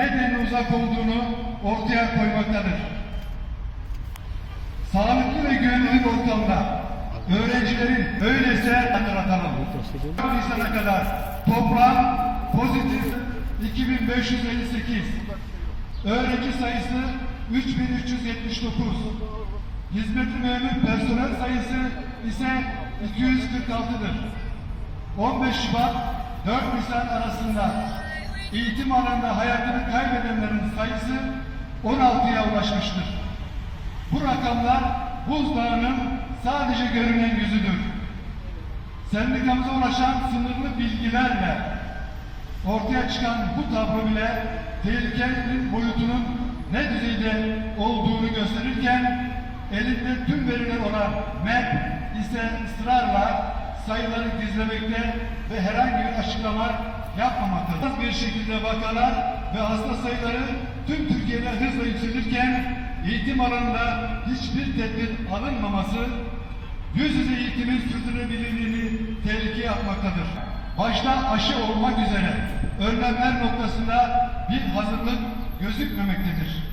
nedenle uzak olduğunu ortaya koymaktadır. Sağlıklı ve güvenli ortamda öğrencilerin öyleyse hatırlatalım. Nisan'a kadar toplam pozitif 2558 öğrenci sayısı 3379 hizmetli memur personel sayısı ise 246'dır. 15 Şubat 4 Nisan arasında eğitim alanında hayatını kaybedenlerin sayısı 16'ya ulaşmıştır. Bu rakamlar buzdağının sadece görünen yüzüdür. Sendikamıza ulaşan sınırlı bilgilerle ortaya çıkan bu tablo bile tehlikenin boyutunun ne düzeyde olduğunu gösterirken elinde tüm veriler olan MEP ise ısrarla sayıları gizlemekte ve herhangi bir açıklama yapmamaktadır. Bir şekilde vakalar ve hasta sayıları tüm Türkiye'de hızla yükselirken eğitim alanında hiçbir tedbir alınmaması yüz yüze eğitimin sürdürülebilirliğini tehlikeye atmaktadır. Başta aşı olmak üzere önlemler noktasında bir hazırlık gözükmemektedir.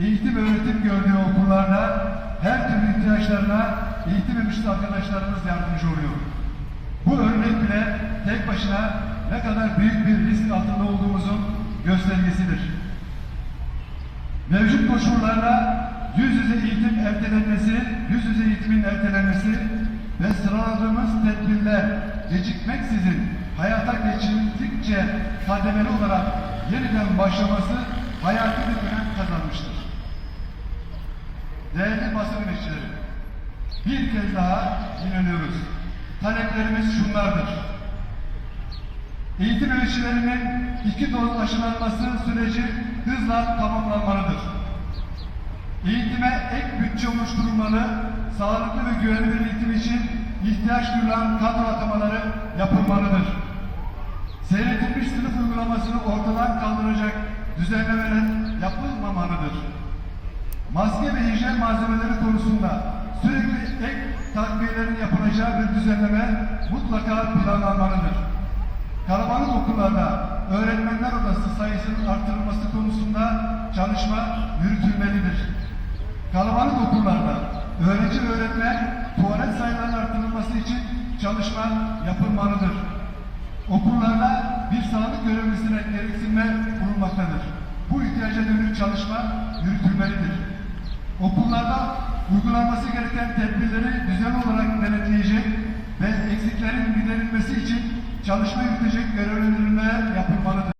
Eğitim öğretim gördüğü okullarda her türlü ihtiyaçlarına eğitim emişli arkadaşlarımız yardımcı oluyor. Bu örnek bile tek başına ne kadar büyük bir risk altında olduğumuzun göstergesidir. Mevcut koşullarda yüz yüze eğitim ertelenmesi, yüz yüze eğitimin ertelenmesi ve sıraladığımız tedbirler gecikmeksizin hayata geçirildikçe kademeli olarak yeniden başlaması hayati bir önem kazanmıştır. Değerli basın emekçileri, bir kez daha inanıyoruz. Taleplerimiz şunlardır. Eğitim emekçilerinin iki doz aşılanması süreci hızla tamamlanmalıdır. Eğitime ek bütçe oluşturulmalı, sağlıklı ve güvenli bir eğitim için ihtiyaç duyulan kadro atamaları yapılmalıdır. Seyretilmiş sınıf uygulamasını ortadan kaldıracak düzenlemeler yapılmamalıdır. Maske ve hijyen malzemeleri konusunda sürekli ek takviyelerin yapılacağı bir düzenleme mutlaka planlanmalıdır. Kalabalık okullarda öğretmenler odası sayısının artırılması konusunda çalışma yürütülmelidir. Kalabalık okullarda öğrenci öğretmen tuvalet sayılarının artırılması için çalışma yapılmalıdır. Okullarda bir sağlık görevlisine gereksinme bulunmaktadır. Bu ihtiyaca dönük çalışma yürütülmelidir. Okullarda uygulanması gereken tedbirleri düzenli olarak denetleyecek ve eksiklerin giderilmesi için çalışma yürütecek görevlendirmeler yapılmalıdır.